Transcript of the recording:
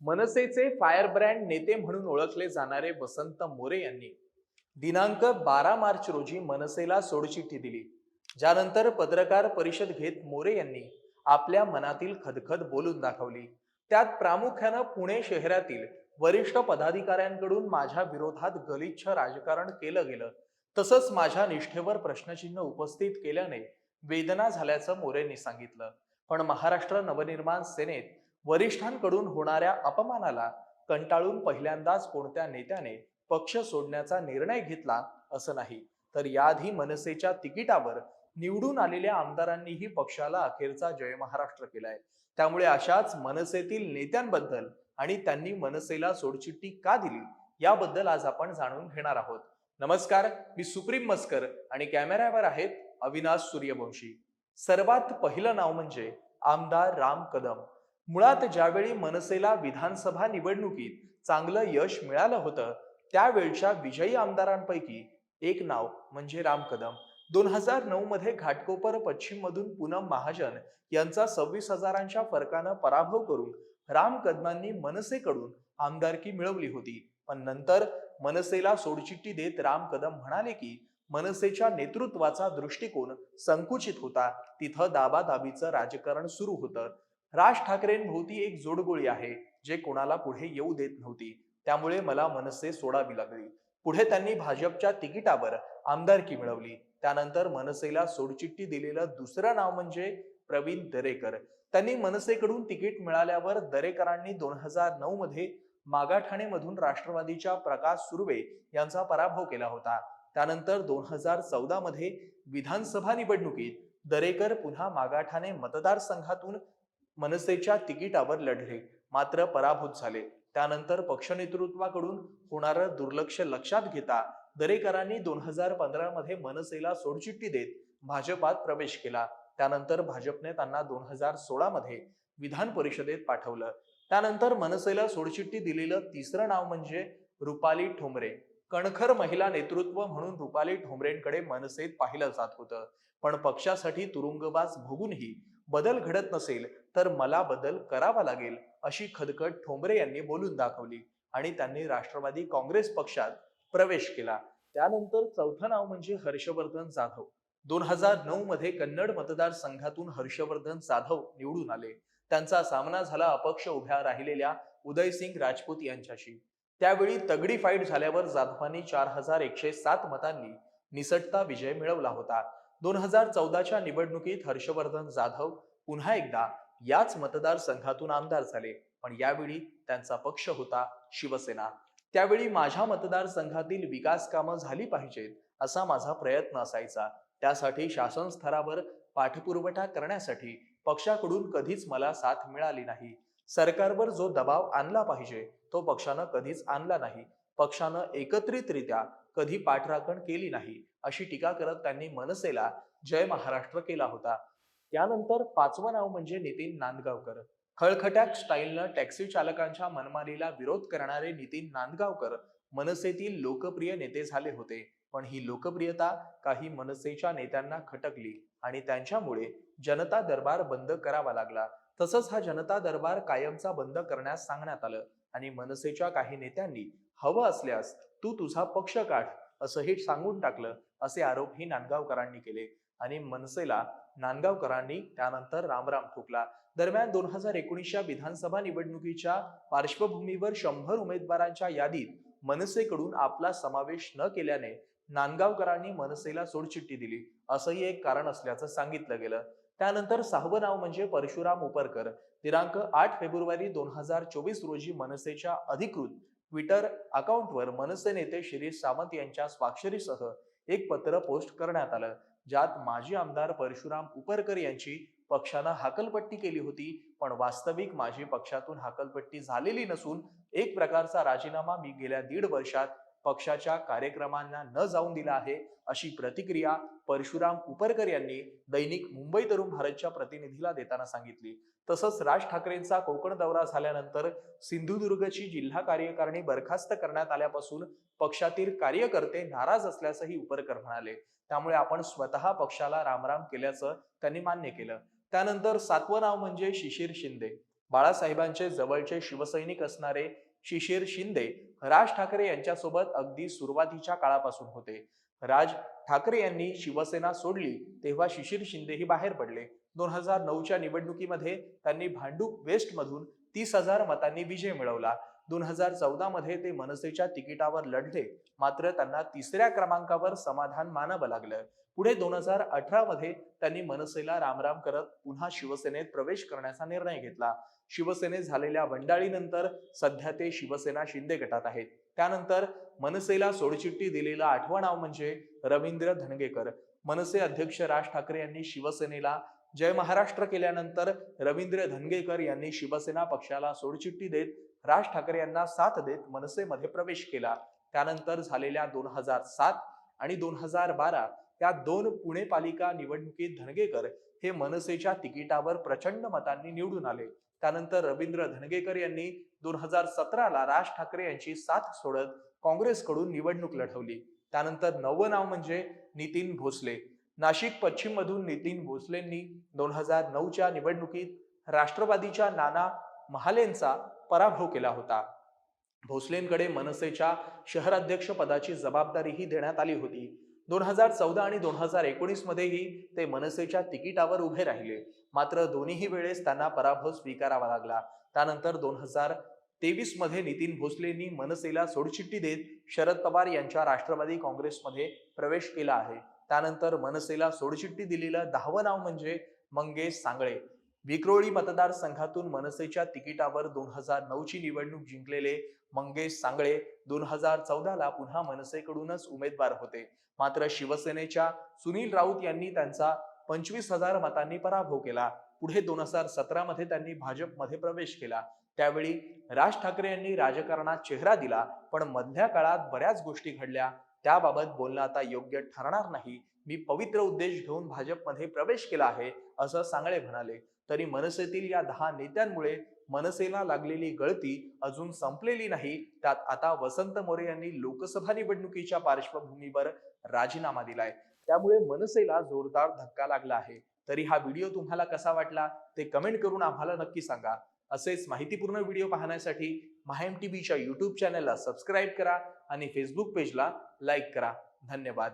मनसेचे fire brand नेते म्हणून ओळखले जाणारे वसंत मोरे यांनी दिनांक बारा मार्च रोजी मनसेला सोडचिठ्ठी दिली. ज्यानंतर पत्रकार परिषद घेत मोरे यांनी आपल्या मनातील खदखद बोलून दाखवली. त्यात प्रामुख्यानं पुणे शहरातील वरिष्ठ पदाधिकाऱ्यांकडून माझ्या विरोधात गलिच्छ राजकारण केलं गेलं. तसंच माझ्या निष्ठेवर प्रश्नचिन्ह उपस्थित केल्याने वेदना झाल्याचं मोरेंनी सांगितलं. पण महाराष्ट्र नवनिर्माण सेनेत वरिष्ठांकडून होणाऱ्या अपमानाला कंटाळून पहिल्यांदाच कोणत्या नेत्याने पक्ष सोडण्याचा निर्णय घेतला असं नाही तर याआधी मनसेच्या तिकिटावर निवडून आलेल्या आमदारांनीही पक्षाला अखेरचा जय महाराष्ट्र केलाय. त्यामुळे अशाच मनसेतील नेत्यांबद्दल आणि त्यांनी मनसेला सोडचिठ्ठी का दिली याबद्दल आज आपण जाणून घेणार आहोत. नमस्कार मी सुप्रीम मस्कर आणि कॅमेऱ्यावर आहेत अविनाश सूर्यवंशी. सर्वात पहिलं नाव म्हणजे आमदार राम कदम. मुळात ज्यावेळी मनसेला विधानसभा निवडणुकीत चांगलं यश मिळालं होतं त्यावेळच्या विजयी आमदारांपैकी एक नाव म्हणजे राम कदम. दोन हजार नऊ मध्ये घाटकोपर पश्चिम मधून पूनम महाजन यांचा सव्वीस हजारांच्या फरकानं पराभव करून राम कदमांनी मनसेकडून आमदारकी मिळवली होती. पण नंतर मनसेला सोडचिठ्ठी देत राम कदम म्हणाले की मनसेच्या नेतृत्वाचा दृष्टिकोन संकुचित होता. तिथं दाबादाबीचं राजकारण सुरू होतं. राज ठाकरेंभोवती एक जोडगोळी आहे जे कोणाला पुढे येऊ देत नव्हती. त्यामुळे मला मनसे सोडावी लागली. पुढे त्यांनी भाजपच्या तिकिटावर आमदारकी मिळवली. त्यानंतर मनसेला सोडचिठ्ठी दिलेलं दुसरं नाव म्हणजे प्रवीण दरेकर. त्यांनी मनसेकडून तिकीट मिळाल्यावर दरेकरांनी दोन हजार नऊ मध्ये मागाठाणेमधून राष्ट्रवादीच्या प्रकाश सुर्वे यांचा पराभव केला होता. त्यानंतर दोन हजार चौदा मध्ये विधानसभा निवडणुकीत दरेकर पुन्हा मागाठाणे मतदारसंघातून मनसेच्या तिकिटावर लढले. मात्र पराभूत झाले. त्यानंतर पक्ष नेतृत्वाकडून होणारं दुर्लक्ष लक्षात घेता दरेकरांनी दोन हजार पंधरा मध्ये मनसेला सोडचिठ्ठी देत भाजपात प्रवेश केला. त्यानंतर भाजपने त्यांना दोन हजार सोळा मध्ये विधान परिषदेत पाठवलं. त्यानंतर मनसेला सोडचिठ्ठी दिलेलं तिसरं नाव म्हणजे रुपाली ठोंबरे. कणखर महिला नेतृत्व म्हणून रुपाली ठोंबरेंकडे मनसेत पाहिलं जात होतं. पण पक्षासाठी तुरुंगवास भोगूनही बदल घडत नसेल तर मला बदल करावा लागेल अशी खदखद ठोंबरे यांनी बोलून दाखवली आणि त्यांनी राष्ट्रवादी काँग्रेस पक्षात प्रवेश केला. त्यानंतर चौथं नाव म्हणजे हर्षवर्धन जाधव. दोन हजार नऊ मध्ये कन्नड मतदारसंघातून हर्षवर्धन जाधव निवडून आले. त्यांचा सामना झाला अपक्ष उभ्या राहिलेल्या उदयसिंग राजपूत यांच्याशी. त्यावेळी तगडी फाईट झाल्यावर जाधवांनी चार हजार एकशे सात मतांनी निसटता विजय मिळवला होता. दोन हजार चौदाच्या निवडणुकीत हर्षवर्धन जाधव पुन्हा एकदा याच मतदारसंघातून आमदार झाले. पण यावेळी त्यांचा पक्ष होता शिवसेना. त्यावेळी माझ्या मतदारसंघातील विकास कामं झाली पाहिजेत असा माझा प्रयत्न असायचा. त्यासाठी शासन स्तरावर पाठपुरवठा करण्यासाठी पक्षाकडून कधीच मला साथ मिळाली नाही. सरकारवर जो दबाव आणला पाहिजे तो पक्षानं कधीच आणला नाही. पक्षानं एकत्रितरित्या कधी पाठराखण केली नाही. अशी टीका करत त्यांनी मनसेला जय महाराष्ट्र केला होता. त्यानंतर पाचवं नाव म्हणजे नितीन नांदगावकर. खळखट्याक स्टाईलनं टॅक्सी चालकांच्या मनमानीला विरोध करणारे नितीन नांदगावकर मनसेतील लोकप्रिय नेते झाले होते. पण ही लोकप्रियता काही मनसेच्या नेत्यांना खटकली आणि त्यांच्यामुळे जनता दरबार बंद करावा लागला. तसंच हा जनता दरबार कायमचा बंद करण्यास सांगण्यात आलं आणि मनसेच्या काही नेत्यांनी हवं असल्यास तू तुझा पक्ष काढ. असंही सांगून टाकलं असे आरोपही नांदगावकरांनी केले. आणि मनसेला नांदगावकरांनी त्यानंतर रामराम ठोकला. दरम्यान दोन हजार एकोणीसच्या विधानसभा निवडणुकीच्या पार्श्वभूमीवर शंभर उमेदवारांच्या यादीत मनसेकडून आपला समावेश न केल्याने नांदगावकरांनी मनसेला सोडचिठ्ठी दिली. असंही एक कारण असल्याचं सांगितलं गेलं. त्यानंतर सहावं नाव म्हणजे परशुराम उपरकर. दिनांक आठ फेब्रुवारी दोन हजार चोवीस रोजी मनसेच्या अधिकृत ट्विटर अकाउंटवर मनसे नेते शिरीष सावंत यांच्या स्वाक्षरीसह एक पत्र पोस्ट करण्यात आलं ज्यात माजी आमदार परशुराम उपरकर यांची पक्षानं हाकलपट्टी केली होती. पण वास्तविक माझी पक्षातून हाकलपट्टी झालेली नसून एक प्रकारचा राजीनामा मी गेल्या दीड वर्षात पक्षाच्या कार्यक्रमांना न जाऊन दिला आहे अशी प्रतिक्रिया परशुराम उपरकर यांनी दैनिक मुंबई तरुण भारतच्या प्रतिनिधीला देताना सांगितली. तसंच राज ठाकरेंचा कोकण दौरा झाल्यानंतर सिंधुदुर्गची जिल्हा कार्यकारिणी बरखास्त करण्यात आल्यापासून पक्षातील कार्यकर्ते नाराज असल्याचंही उपरकर म्हणाले. त्यामुळे आपण स्वतः पक्षाला रामराम केल्याचं त्यांनी मान्य केलं. त्यानंतर सातवं नाव म्हणजे शिशिर शिंदे. बाळासाहेबांचे जवळचे शिवसैनिक असणारे शिशिर शिंदे राज ठाकरे यांच्यासोबत अगदी सुरुवातीच्या काळापासून होते. राज ठाकरे यांनी शिवसेना सोडली तेव्हा शिशिर शिंदेही बाहेर पडले. दोन हजार नऊच्या निवडणुकीमध्ये त्यांनी भांडूप वेस्ट मधून तीस हजार मतांनी विजय मिळवला. दोन हजार चौदा मध्ये ते मनसेच्या तिकिटावर लढले. मात्र त्यांना तिसऱ्या क्रमांकावर समाधान मानावं लागलं. पुढे दोन हजार अठरा मध्ये त्यांनी मनसेला रामराम करत पुन्हा शिवसेनेत प्रवेश करण्याचा निर्णय घेतला. शिवसेनेत झालेल्या वंडाळीनंतर सध्या ते शिवसेना शिंदे गटात आहेत. त्यानंतर मनसेला सोडचिठ्ठी दिलेलं आठवं नाव म्हणजे रवींद्र धनगेकर. मनसे अध्यक्ष राज ठाकरे यांनी शिवसेनेला जय महाराष्ट्र केल्यानंतर रवींद्र धनगेकर यांनी शिवसेना पक्षाला सोडचिठ्ठी देत राज ठाकरे यांना साथ देत मनसेमध्ये प्रवेश केला. त्यानंतर झालेल्या दोन हजार सात आणि दोन हजार बारा त्या दोन पुणे पालिका निवडणुकीत धनगेकर हे मनसेच्या तिकिटावर प्रचंड मतांनी निवडून आले. त्यानंतर रवींद्र धनगेकर यांनी दोन हजार सतराला राज ठाकरे यांची साथ सोडत काँग्रेसकडून निवडणूक लढवली. त्यानंतर नवं नाव म्हणजे नितीन भोसले. नाशिक पश्चिम मधून नितीन भोसलेंनी दोन हजार नऊच्या निवडणुकीत राष्ट्रवादीच्या नाना महालेंचा पराभव केला होता. भोसलेंकडे मनसेच्या शहराध्यक्ष पदाची जबाबदारीही देण्यात आली होती. दोन हजार चौदा आणि दोन हजार एकोणीस मध्येही ते मनसेच्या तिकिटावर उभे राहिले. मात्र दोन्ही वेळेस त्यांना पराभव स्वीकारावा लागला. त्यानंतर दोन हजार तेवीसमध्ये नितीन भोसलेंनी मनसेला सोडचिठ्ठी देत शरद पवार यांच्या राष्ट्रवादी काँग्रेसमध्ये प्रवेश केला आहे. त्यानंतर मनसेला सोडचिठ्ठी दिलेलं दहावं नाव म्हणजे मंगेश सांगळे. विक्रोळी मतदारसंघातून मनसेच्या तिकिटावर दोन हजार नऊची निवडणूक जिंकलेले मंगेश सांगळे दोन हजार चौदाला पुन्हा मनसेकडूनच उमेदवार होते. मात्र शिवसेनेच्या सुनील राऊत यांनी त्यांचा पंचवीस हजार मतांनी पराभव केला. पुढे दोन हजार सतरा मध्ये त्यांनी भाजपमध्ये प्रवेश केला. त्यावेळी राज ठाकरे यांनी राजकारणात चेहरा दिला पण मधल्या काळात बऱ्याच गोष्टी घडल्या. त्याबाबत बोलणं आता योग्य ठरणार नाही. मी पवित्र उद्देश घेऊन भाजपमध्ये प्रवेश केला आहे असं सांगळे म्हणाले. तरी मनसेतील या दहा नेत्यांमुळे मनसेला लागलेली गळती अजून संपलेली नाही. त्यात आता वसंत मोरे यांनी लोकसभा निवडणुकीच्या पार्श्वभूमीवर राजीनामा दिलाय. त्यामुळे मनसेला जोरदार धक्का लागला आहे. तरी हा व्हिडिओ तुम्हाला कसा वाटला? ते कमेंट करून आम्हाला नक्की सांगा. असेच माहितीपूर्ण व्हिडिओ पाहण्यासाठी माहेम टीव्हीच्या युट्यूब चॅनलला सबस्क्राईब करा आणि फेसबुक पेजला लाईक करा. धन्यवाद.